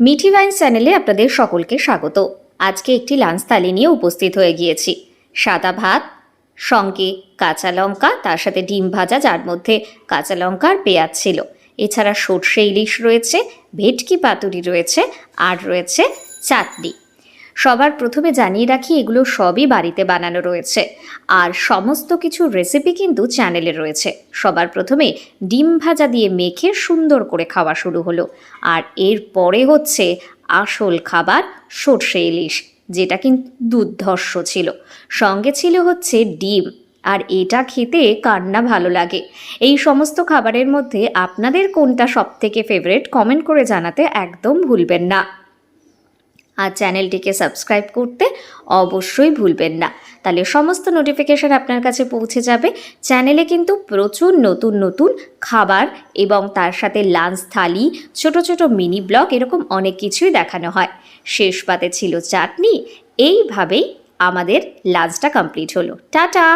Mithi vine চ্যানেলে আপনাদের সকলকে স্বাগত। আজকে একটি লাঞ্চ থালি নিয়ে উপস্থিত হয়ে গিয়েছি। সাদা ভাত, সঙ্গে কাঁচা লঙ্কা, তার সাথে ডিম ভাজা, যার মধ্যে কাঁচা লঙ্কা আর পেঁয়াজ ছিল। এছাড়া সর্ষে ইলিশ রয়েছে, ভেটকি পাতুরি রয়েছে, আর রয়েছে চাটনি। সবার প্রথমে জানিয়ে রাখি, এগুলো সবই বাড়িতে বানানো রয়েছে। আর সমস্ত কিছু রেসিপি কিন্তু চ্যানেলে রয়েছে। সবার প্রথমে ডিম ভাজা দিয়ে মেখে সুন্দর করে খাওয়া শুরু হলো। আর এরপরে হচ্ছে আসল খাবার সর্ষে ইলিশ, যেটা কিন্তু দুর্ধর্ষ ছিল। সঙ্গে ছিল হচ্ছে ডিম। আর এটা খেতে কান্না ভালো লাগে। এই সমস্ত খাবারের মধ্যে আপনাদের কোনটা সবথেকে ফেভারিট কমেন্ট করে জানাতে একদম ভুলবেন না। আর চ্যানেলটিকে সাবস্ক্রাইব করতে অবশ্যই ভুলবেন না। তাহলে সমস্ত নোটিফিকেশান আপনার কাছে পৌঁছে যাবে। চ্যানেলে কিন্তু প্রচুর নতুন নতুন খাবার এবং তার সাথে লাঞ্চ থালি, ছোট ছোট মিনি ব্লগ এরকম অনেক কিছুই দেখানো হয়। শেষ পাতে ছিল চাটনি। এইভাবেই আমাদের লাঞ্চটা কমপ্লিট হলো। টাটা!